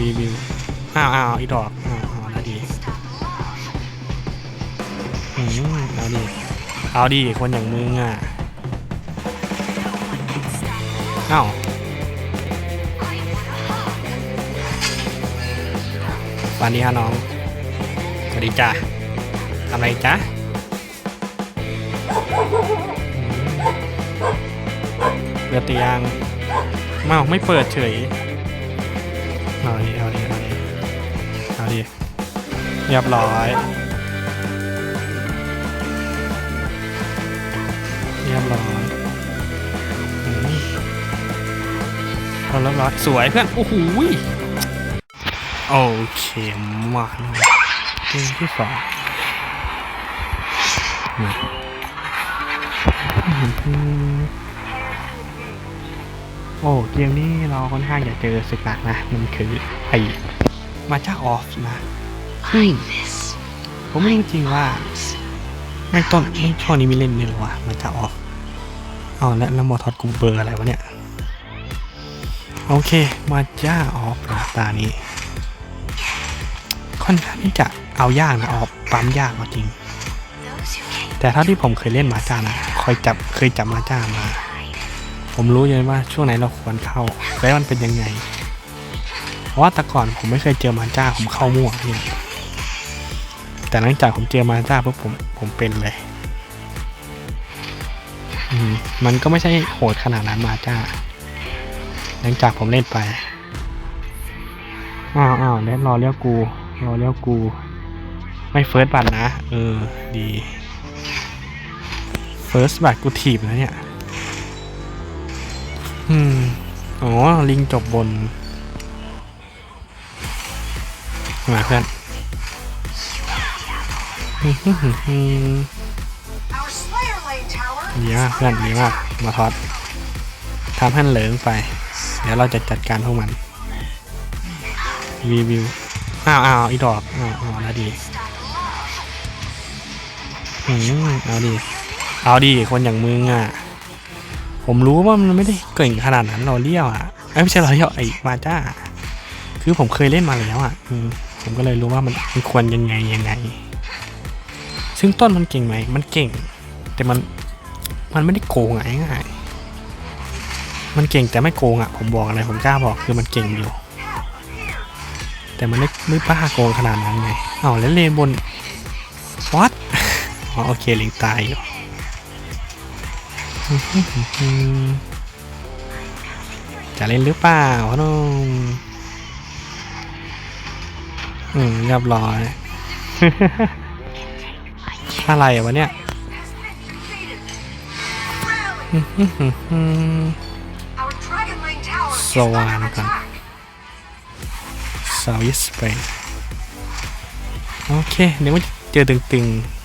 รีวิวอ้าวอ้าวอีดอกอ้าวอ้าวแล้วดีอืมเอาดิเอาดิคนอย่างมึงอะเอ้าสวัสดีฮะน้อง สวัสดีจ้าทำอะไรจ๊ะอืมเปิดตียงเมาไม่เปิดเฉย เอาดิเอาดิเอาดิเอาดิเรียบร้อยเรียบร้อยเอาเรียบร้อยสวยเพื่อนโอ้โหโอเคมาเกมที่สองมา อืมโอ้เกมนี้เราค่อนข้างจะเจอสึกหนักนะ มันคือไอ้มาจากออฟนะ Like this. ผมไม่รู้จริงว่าไม่ต้นไม่ช่วงนี้มีเล่นนี่หรอวะมาจากออฟอ๋อแล้วแล้วมอทอดกูเบอร์อะไรวะเนี่ย โอเคมาจ้าออฟนะตานี้ ค่อนข้างที่จะเอายากนะออฟปั๊มยากเอาจริง Those who came แต่เท่าที่ผมเคยเล่นมาจ้านะคอยจับเคยจับมาจ้ามา ผมรู้เลยว่าช่วงไหนเราควรเข้า และมันเป็นยังไง เพราะว่าแต่ก่อนผมไม่เคยเจอมาจ้าผมเข้ามั่วเนี่ยแต่หลังจากผมเจอมาจ้าปุ๊บผมผมเป็นเลยมมันก็ไม่ใช่โหดขนาดนั้นมาจ้า หลังจากผมเล่นไป อ้าวอ้าวแล้วรอเลี้ยวกูรอเลี้ยวกู ไม่เฟิร์สบัตรนะ เออ ดี เฟิร์สบัตรกูถีบแล้วเนี่ย อืม อ๋อ ลิงจบบน มาเพื่อนอืมอืมม Our Slayer Lane Tower ดีมากเพื่อนดีมาก มาทอดทำให้เหลิงไป เดี๋ยวเราจะจัดการพวกมันรีวิว อ้าวอ้าวอีดอกอ้าวอ้าวแล้วดีอืมเอาดิเอาดิคนอย่างมึงอะ ผมรู้ว่ามันไม่ได้เก่งขนาดนั้นราเลี้ยวอะไม่ใช่ราเลี้ยวไอ้มาจ้า คือผมเคยเล่นมาแล้วอะผมก็เลยรู้ว่ามันมันควรยังไงยังไง ซึ่งต้นมันเก่งไหมมันเก่ง แต่มันมันไม่ได้โกงอะง่ายๆมันเก่งแต่ไม่โกงอะ ผมบอกอะไรผมกล้าบอกคือมันเก่งอยู่ แต่มันไม่ไม่บ้าโกงขนาดนั้นไงอ้าวแล้วเลนบน what อ๋อโอเคลิงตายอยู่ จะเล่นหรือเปล่าพ่อนุ่มอืมเรียบร้อย อะไรวะเนี่ยอืม Our Dragon Lane Tower is So, under uh, okay. attack. ซาวิสเปนโอเคเดี๋ยวมันเจอตึงๆ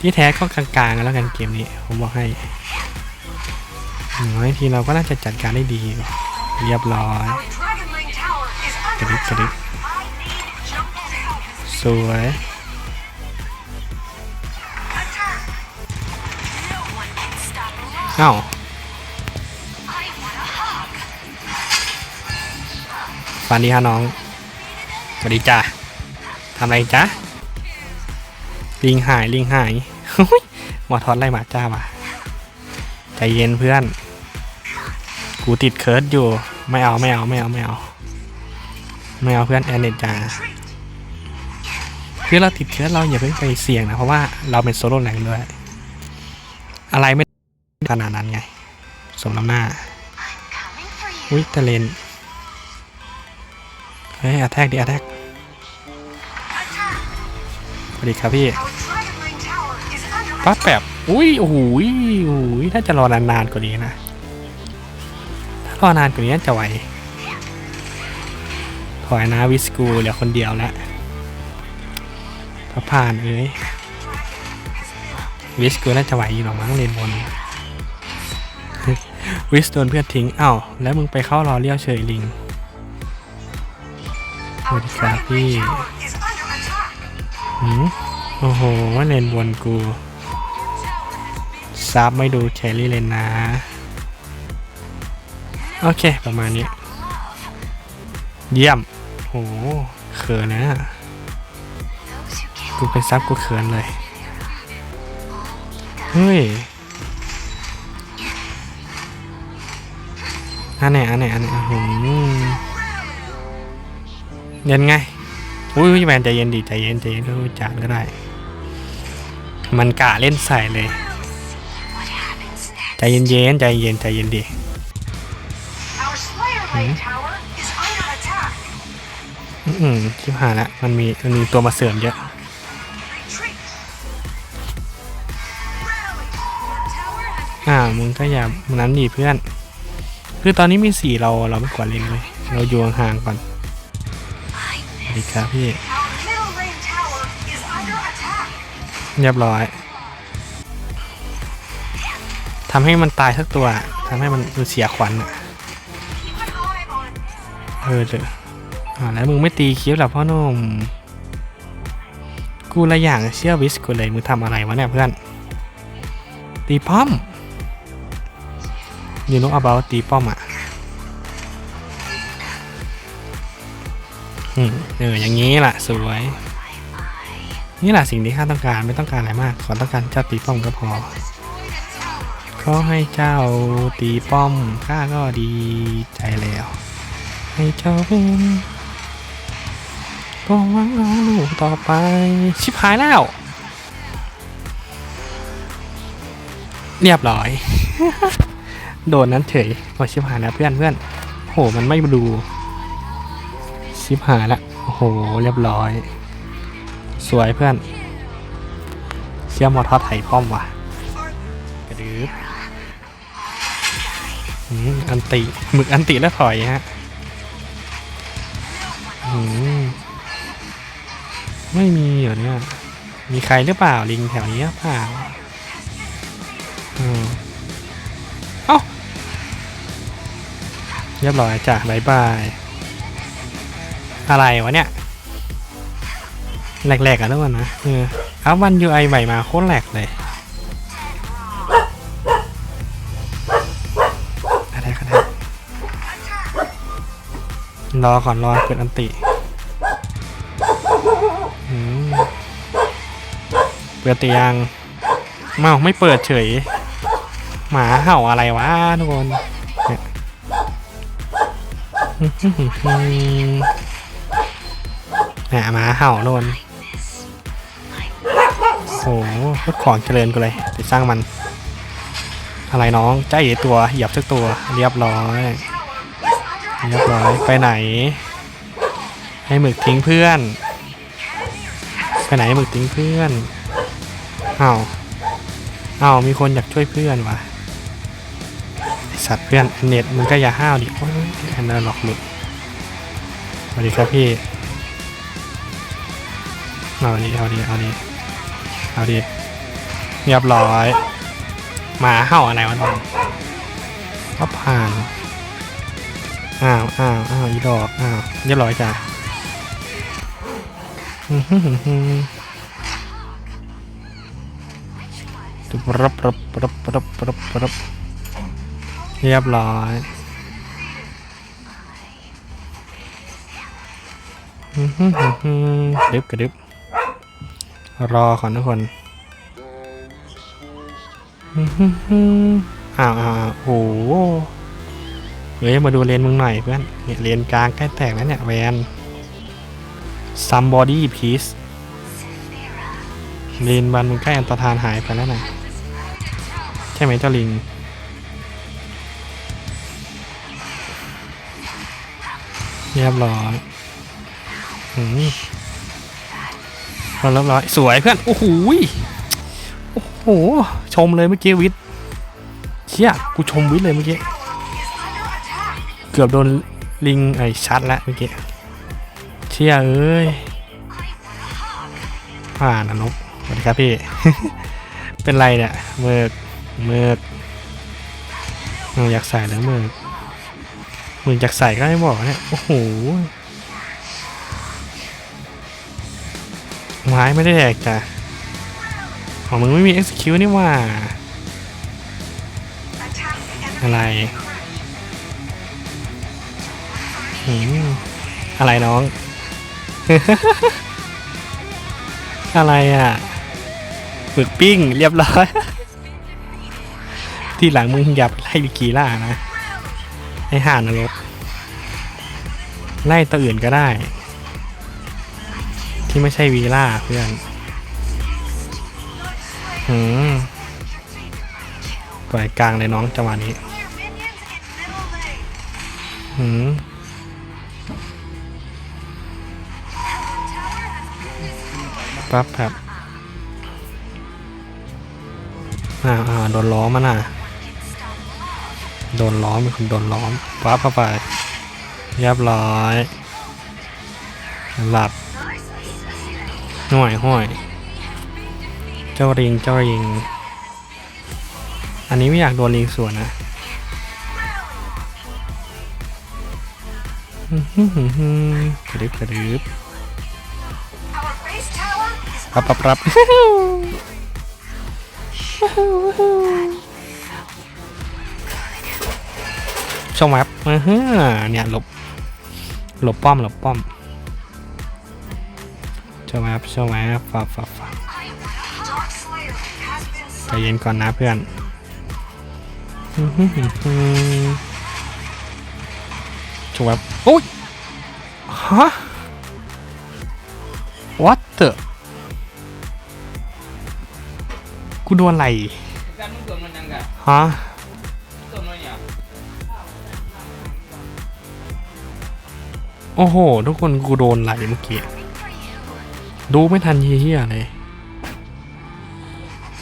ที่แท้ก็กลางๆกันแล้วกันเกมนี้ ผมบอกให้อย่างน้อยทีเราก็น่าจะจัดการได้ดีเรียบร้อยกระดิบกระดิบสวยเอ้าฟันดีฮะน้องสวัสดีจ้าทำอะไรจ้า ลิงหายลิงหายหุ้ยหมอทอดไล่หมาจ้าว่ะใจเย็นเพื่อน กูติดเคิร์ดอยู่ ไม่เอาไม่เอาไม่เอาไม่เอาไม่เอาเพื่อนแอนเนตจ้าคือเราติดเคิร์ดเราอย่าเพิ่งไปเสี่ยงนะ เพราะว่าเราเป็นโซโล่แรงด้วย อะไรไม่ขนาดนั้นไง สมน้ำหน้า อุ้ยแตะเลนเฮ้ยอะแทกดิอะแทก สวัสดีครับพี่ปั๊บแบบอุ้ยโอ้โหยโอ้ยถ้าจะรอนานๆกว่านี้นะถ้ารอนานกว่านี้จะไหวถอยนะวิสกูเหลือคนเดียวแล้วพระผ่านเอ้ยวิสกูน่าจะไหวอยู่หรอกมั้งเลนบนวิสโดนเพื่อนทิ้งอ้าวแล้วมึงไปเข้ารอเลี้ยวเฉยลิง Our What is Dragon that Lane here? Tower is under attack. หืมโอ้โหเลนบนกูซับไม่ดูแครี่เลนนะ โอเค ประมาณนี้ เยี่ยม โหเขินนะกูเป็นซับกูเขินเลย เฮ้ยอันไหนอันไหนอันไหนอื้อหือเย็นไง อุ้ยแมนใจเย็นดีใจเย็นใจเย็นก็จานก็ได้ มันกะเล่นใส่เลย ใจเย็นเย็นใจเย็นใจเย็นดีอื้อหือชิบหายละมันมีมันมีตัวมาเสริมเยอะอ่ามึงก็อย่ามนั้นดีเพื่อน คือตอนนี้มีสี่เราเราไม่กวาเล่นเลย เราอยู่ห่างก่อน ดีครับพี่ Our middle lane tower is under attack. เรียบร้อยทำให้มันตายสักตัวทำให้มันมันเสียขวัญอะ Keep an eye on เออเจออ่าแล้วมึงไม่ตีคิ้วหรอพ่อหนุ่มกูละอย่างเชื่อวิสกูเลยมึงทำอะไรวะเนี่ยเพื่อน ตีป้อมยูโนอาบาตีป้อมอะอืม เอออย่างนี้แหละสวย นี่แหละสิ่งที่ข้าต้องการไม่ต้องการอะไรมาก ขอต้องการเจ้าตีป้อมก็พอขอให้เจ้าตีป้อมข้าก็ดีใจแล้ว ให้เจ้าเป็นก็หวังเอาลูกต่อไป ชิบหายแล้ว เรียบร้อย โดนนั้นเฉยพอชิบหายแล้วเพื่อนเพื่อนโหมันไม่ดู ชิบหายละโอ้โห เรียบร้อย สวยเพื่อน เชี่ยมอทอดไถป้อมว่ะ กระดึบอืมอันติหมึกอันติแล้วถอยฮะอืมไม่มีเหรอเนี่ย มีใครหรือเปล่าลิงแถวนี้เปล่าอืมเอ้า เรียบร้อยจ้ะบายบาย อะไรวะเนี่ยแหลกๆอะทุกคนนะเอออัพวัน UI ใหม่มาโคตรแหลกเลยอะไรก็ได้รอก่อนรอเปิดอันติเปิดเตียงเมาไม่เปิดเฉย หมาเห่าอะไรวะทุกคน นี่ยเนี่ยหมาเห่าทุกคนโอ้โหรถของเจริญกูเลยไปสร้างมัน อะไรน้องใจตัวเหยียบสักตัวเรียบร้อยเรียบร้อยไปไหน ให้หมึกทิ้งเพื่อน ไปไหนหมึกทิ้งเพื่อนเอ้าวอ้ามีคนอยากช่วยเพื่อนวะสัตว์เพื่อนเน็ตมึงก็อย่าห้าวดิโอ้ยอันนั้นหลอกหลุดสวัสดีครับพี่ เอาดีเอาดีเอาดีเอาดีเรียบร้อยหมาเห่าอะไรวะน้องก็ผ่านอ้าวอ้าวอ้าวอีดอกอ้าวเรียบร้อยจ้ะอื้อหือหือหือตุ๊บรับรับรับรับรับรับเรียบร้อยอื้อหือหือหือดึบกระดึบ รอก่อนทุกคนอ้าวอ้าวโอ้โหเฮ้ยมาดูเลนมึงหน่อยเพื่อนเนี่ยเลนกลางใกล้แตกแล้วเนี่ยแวน somebody please เลนบันมึงใกล้อันตรธานหายไปแล้วนะใช่ไหมเจ้าลิงเรียบร้อยอืม เรียร้อยสวยเพื่อนโอ้โหโอ้โหชมเลยเมื่อกี้วิทเชี่ยกูชมวิทเลยเมื่อกี้เกือบโดนลิงไอ้ชัดแล้วเมื่อกี้เชี่ยเอ้ยผ่านนะนกสวัสดีครับพี่ เป็นไรเนี่ยเมือกเมือกออยากใส่แล้วเมือกมึงอยากใส่ก็ให้บอกเนี่ยโอ้โห ไม้ไม่ได้แดกจ้ะของมึงไม่มี execute นี่ว่า อะไรอืมอะไรน้อง อะไรอะฝึกปิ้งเรียบร้อย ที่หลังมึงอย่าไล่วิกีล่านะให้ห่านนรกไล่ตัวอื่นก็ได้ ที่ไม่ใช่วีล่าเพื่อนหืมปล่อยกลางเลยน้องจังหวะนี้หืมปั๊บครับอ่าอ่าโดนล้อมมันอะ โดนล้อมมีคนโดนล้อมปั๊บเข้าไปเรียบร้อยหลับ ห่วยห่วยเจ้าริงเจ้าริง อันนี้ไม่อยากโดนลิงสวนนะฮึ่มฮึ่มฮึ่มฮึ่มกระดึบกระดึบรับรับรับช่องแวบเนี่ยหลบ หลบป้อม หลบป้อม ช่องแวบช่องแวบฟับฟับฟับ Dark Slayer has been ใจเย็นก่อนนะเพื่อนช่องแวบโอ้ยฮะ what the กูโดนอะไรฮะโอ้โห ทุกคนกูโดนไหลเมื่อกี้ ดูไม่ทันเฮียๆเลย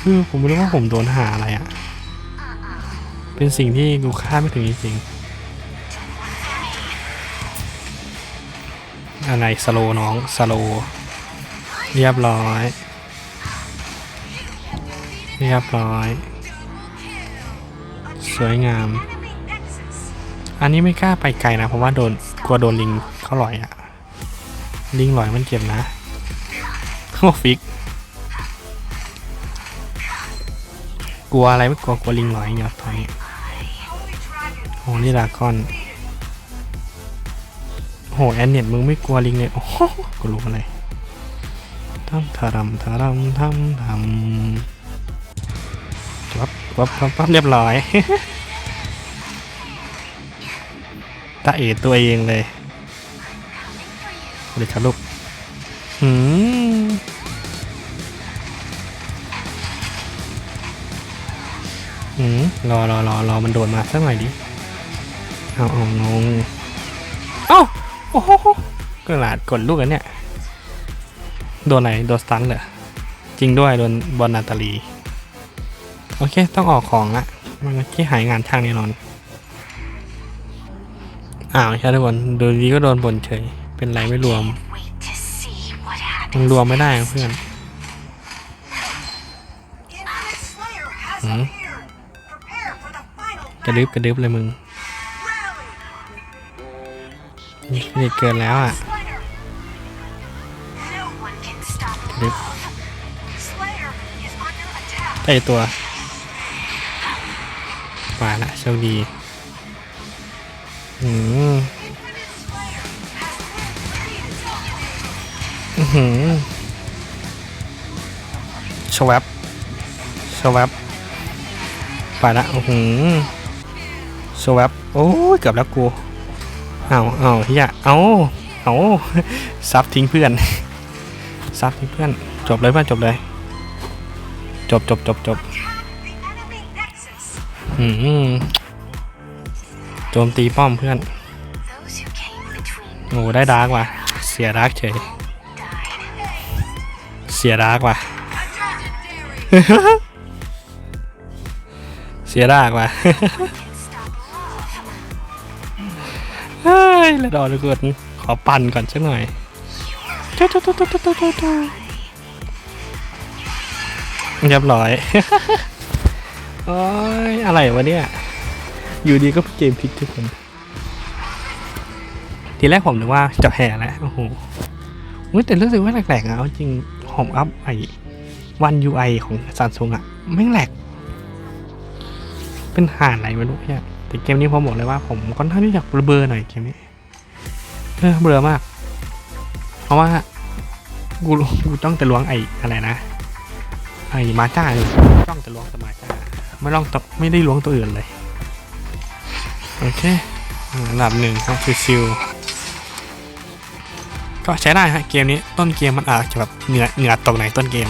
คือผมไม่รู้ว่าผมโดนหาอะไรอะ่ะ เป็นสิ่งที่กูคาดไม่ถึงจริงๆอะไรสโลน้องสโลเรียบร้อย เรียบร้อย สวยงาม อันนี้ไม่กล้าไปไกลนะ เพราะว่าโดนกลัวโดนลิงเขาหลอยอะลิงหลอยมันเจ็บนะ โอ้ฟิก กลัวอะไรไม่กลัวกลัวลิงหลอยอย่างเดียตอนนี้โอ้นี่ดากอนโหแอนเน็ตมึงไม่กลัวลิงเลยโอ้โหกูรู้อะไรทำทารำทารำทำทำปั๊บปั๊บปั๊บปั๊บเรียบร้อยตาเอตัวเองเลยเดี๋ยวครับลูกหืม รอรอรอรอมันโดนมาสักหน่อยดิ เอาเอางงเอ้าโอ้โหกระดาษกดลูกอันเนี่ย โดนอะไรโดนสตันเหรอ จริงด้วยโดนบอลนาตาลี โอเค ต้องออกของละมันที่หายงานช่างแน่นอน อ้าวใช่ทุกคนดูดีก็โดนบนเฉย เป็นไรไม่รวมมันรวมไม่ได้เพื่อน กระดึบกระดึบเลยมึงนี่เกินแล้วอะกระดึบไอตัวมาละโชคดีอืมอืมชวับชวับไปละอืม หือชวับโอ้ยเกือบแล้วกูเอาเอาเฮียเอาเอาซับทิ้งเพื่อนซับทิ้งเพื่อน จบเลยเพื่อนจบเลย จบจบจบจบอืมโจมตีป้อมเพื่อนโอ้ได้ดาร์กว่ะ เสียดาร์กเฉย เสียดาร์กว่ะ เสียดาร์กว่ะ ยแล้วดอกเลยกดขอปั่นก่อนสักหน่อยเจ้าเจ้าเจ้าเจ้าเจ้าเจ้าเจ้าเรียบร้อย โอ้ย อะไรวะเนี่ย อยู่ดีก็เกมพลิกทุกคน ทีแรกผมนึกว่าจะแพ้แล้ว โอ้โหแต่รู้สึกว่าแหลกๆอะเอาจริงผมอัพไอวัน UI ของซันซุงอะไม่แหลก เป็นห่านอะไรไม่รู้เนี่ยแต่เกมนี้ผมบอกเลยว่าผมค่อนข้างที่จะระเบอหน่อยเกมนี้ เออเบื่อมาก เพราะว่ากูกูต้องแต่ล้วงไอ้อะไรนะไอ้มาจ้าเลยต้องแต่ล้วงแต่มาจ้าไม่ต้องตไม่ได้ล้วงตัวอื่นเลย โอเคอ่าระดับหนึ่งครับชิวๆก็ใช้ได้ฮะเกมนี้ต้นเกมมันอาจจะแบบเหนือเหนือตกไหนต้นเกม